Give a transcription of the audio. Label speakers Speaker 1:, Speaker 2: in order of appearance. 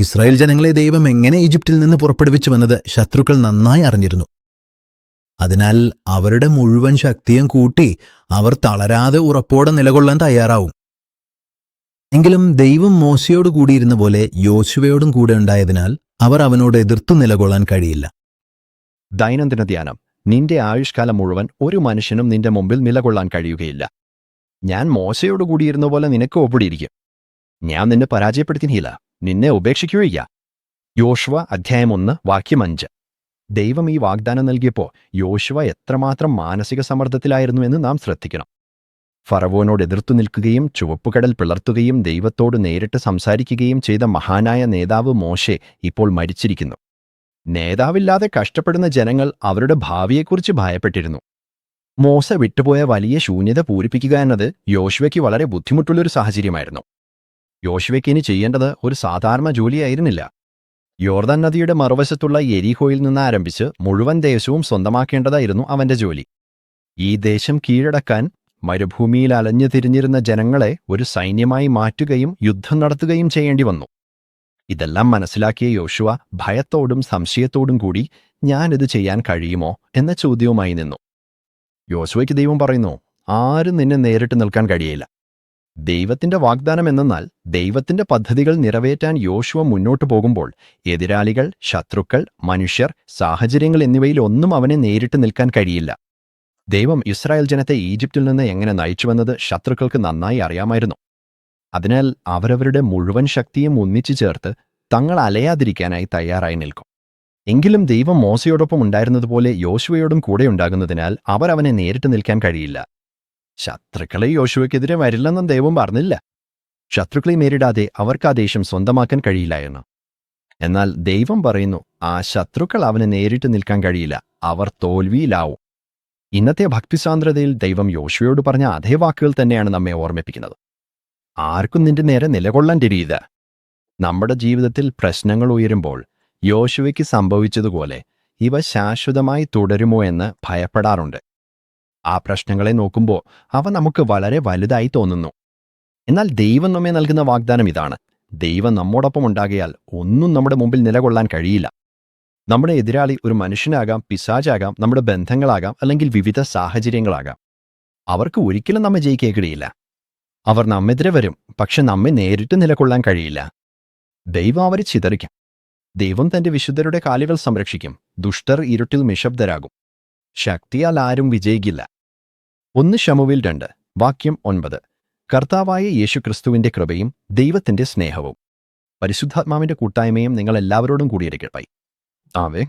Speaker 1: Israel ജനങ്ങളെ ദൈവം എങ്ങനെ ഈജിപ്തിൽ നിന്ന് പുറപ്പെടുവിച്ചുവെന്നത് ശത്രുക്കൾ നന്നായി അറിഞ്ഞിരുന്നു. അതിനാൽ അവരുടെ മുഴുവൻ ശക്തിയും കൂട്ടി അവർ തളരാതെ ഉറപ്പോടെ നിലകൊള്ളാൻ തയ്യാറാവും. എങ്കിലും ദൈവം മോശയോട് കൂടിയിരുന്ന പോലെ യോശുവയോടും കൂടെ ഉണ്ടായതിനാൽ അവർ അവനോട് എതിർത്തു നിലകൊള്ളാൻ കഴിയില്ല.
Speaker 2: ദൈനംദിന ധ്യാനം. നിന്റെ ആയുഷ്കാലം മുഴുവൻ ഒരു മനുഷ്യനും നിന്റെ മുമ്പിൽ നിലകൊള്ളാൻ കഴിയുകയില്ല. ഞാൻ മോശയോട് കൂടിയിരുന്ന പോലെ നിനക്ക് ഒപ്പിടിയിരിക്കും. ഞാൻ നിന്നെ പരാജയപ്പെടുത്തിയില്ല നിന്നെ ഉപേക്ഷിക്കുകയില്ല. യോശുവ അധ്യായം ഒന്ന് വാക്യം അഞ്ച് ദൈവം ഈ വാഗ്ദാനം നൽകിയപ്പോൾ യോശുവ എത്രമാത്രം മാനസിക സമ്മർദ്ദത്തിലായിരുന്നു എന്ന് നാം ശ്രദ്ധിക്കണം. ഫറവോനോട് എതിർത്തു നിൽക്കുകയും ചുവപ്പുകടൽ പിളർത്തുകയും ദൈവത്തോട് നേരിട്ട് സംസാരിക്കുകയും ചെയ്ത മഹാനായ നേതാവ് മോശെ ഇപ്പോൾ മരിച്ചിരിക്കുന്നു. നേതാവില്ലാതെ കഷ്ടപ്പെടുന്ന ജനങ്ങൾ അവരുടെ ഭാവിയെക്കുറിച്ച് ഭയപ്പെട്ടിരുന്നു. മോശ വിട്ടുപോയ വലിയ ശൂന്യത പൂരിപ്പിക്കുക എന്നത് യോശുവയ്ക്ക് വളരെ ബുദ്ധിമുട്ടുള്ളൊരു സാഹചര്യമായിരുന്നു. യോശുവയ്ക്ക് ഇനി ചെയ്യേണ്ടത് ഒരു സാധാരണ ജോലിയായിരുന്നില്ല. യോർദാൻ നദിയുടെ മറുവശത്തുള്ള എരിഹോയിൽ നിന്ന് ആരംഭിച്ച് മുഴുവൻ ദേശവും സ്വന്തമാക്കേണ്ടതായിരുന്നു അവന്റെ ജോലി. ഈ ദേശം കീഴടക്കാൻ മരുഭൂമിയിൽ അലഞ്ഞു തിരിഞ്ഞിരുന്ന ജനങ്ങളെ ഒരു സൈന്യമായി മാറ്റുകയും യുദ്ധം നടത്തുകയും ചെയ്യേണ്ടി വന്നു. ഇതെല്ലാം മനസ്സിലാക്കിയ യോശുവ ഭയത്തോടും സംശയത്തോടും കൂടി ഞാനിത് ചെയ്യാൻ കഴിയുമോ? എന്ന ചോദ്യവുമായി നിന്നു. യോശുവയ്ക്ക് ദൈവം പറയുന്നു ആരും നിന്നെ നേരിട്ട് നിൽക്കാൻ കഴിയില്ല. ദൈവത്തിന്റെ വാഗ്ദാനം എന്നാൽ ദൈവത്തിന്റെ പദ്ധതികൾ നിറവേറ്റാൻ യോശുവ മുന്നോട്ടു പോകുമ്പോൾ എതിരാളികൾ ശത്രുക്കൾ മനുഷ്യർ സാഹചര്യങ്ങൾ എന്നിവയിൽ ഒന്നും അവനെ നേരിട്ട് നിൽക്കാൻ കഴിയില്ല. ദൈവം ഇസ്രായേൽ ജനത്തെ ഈജിപ്തിൽ നിന്ന് എങ്ങനെ നയിച്ചുവെന്നത് ശത്രുക്കൾക്ക് നന്നായി അറിയാമായിരുന്നു. അതിനാൽ അവരവരുടെ മുഴുവൻ ശക്തിയും ഒന്നിച്ചു ചേർത്ത് തങ്ങൾ അലയാതിരിക്കാനായി തയ്യാറായി നിൽക്കും. എങ്കിലും ദൈവം മോശയോടൊപ്പം ഉണ്ടായിരുന്നതുപോലെ യോശുവയോടും കൂടെയുണ്ടാകുന്നതിനാൽ അവർ അവനെ നേരിട്ട് നിൽക്കാൻ കഴിയില്ല. ശത്രുക്കളെ യോശുവയ്ക്കെതിരെ വരില്ലെന്നും ദൈവം പറഞ്ഞില്ല. ശത്രുക്കളെ നേരിടാതെ അവർക്ക് ആ ദേശം സ്വന്തമാക്കാൻ കഴിയില്ലായിരുന്നു എന്നാൽ ദൈവം പറയുന്നു ആ ശത്രുക്കൾ അവനെ നേരിട്ട് നിൽക്കാൻ കഴിയില്ല അവർ തോൽവിയിലാവും. ഇന്നത്തെ ഭക്തിസാന്ദ്രതയിൽ ദൈവം യോശുവയോട് പറഞ്ഞ അതേ വാക്കുകൾ തന്നെയാണ് നമ്മെ ഓർമ്മിപ്പിക്കുന്നത്. ആർക്കും നിന്റെ നേരെ നിലകൊള്ളാൻ തിരിയില്ല. നമ്മുടെ ജീവിതത്തിൽ പ്രശ്നങ്ങൾ ഉയരുമ്പോൾ യോശുവയ്ക്ക് സംഭവിച്ചതുപോലെ ഇവ ശാശ്വതമായി തുടരുമോ എന്ന് ഭയപ്പെടാറുണ്ട്. ആ പ്രശ്നങ്ങളെ നോക്കുമ്പോൾ അവ നമുക്ക് വളരെ വലുതായി തോന്നുന്നു. എന്നാൽ ദൈവം നമ്മെ നൽകുന്ന വാഗ്ദാനം ഇതാണ്. ദൈവം നമ്മോടൊപ്പം ഉണ്ടാകിയാൽ ഒന്നും നമ്മുടെ മുമ്പിൽ നിലകൊള്ളാൻ കഴിയില്ല. നമ്മുടെ എതിരാളി ഒരു മനുഷ്യനാകാം പിശാചാകാം നമ്മുടെ ബന്ധങ്ങളാകാം അല്ലെങ്കിൽ വിവിധ സാഹചര്യങ്ങളാകാം. അവർക്ക് ഒരിക്കലും നമ്മെ ജയിക്കാൻ കഴിയില്ല അവർ നമ്മെതിരെ വരും പക്ഷെ നമ്മെ നേരിട്ട് നിലകൊള്ളാൻ കഴിയില്ല. ദൈവം അവരെ ചിതറിക്കും. ദൈവം തന്റെ വിശുദ്ധരുടെ കാലുകൾ സംരക്ഷിക്കും. ദുഷ്ടർ ഇരുട്ടിൽ നിശബ്ദരാകും. ശക്തിയാൽ ആരും വിജയിക്കില്ല. ഒന്ന് ശമുവിൽ രണ്ട് വാക്യം ഒൻപത്. കർത്താവായ യേശുക്രിസ്തുവിന്റെ കൃപയും ദൈവത്തിന്റെ സ്നേഹവും. പരിശുദ്ധാത്മാവിന്റെ കൂട്ടായ്മയും നിങ്ങൾ എല്ലാവരോടും കൂടിയിരിക്കട്ടെ. ആവേ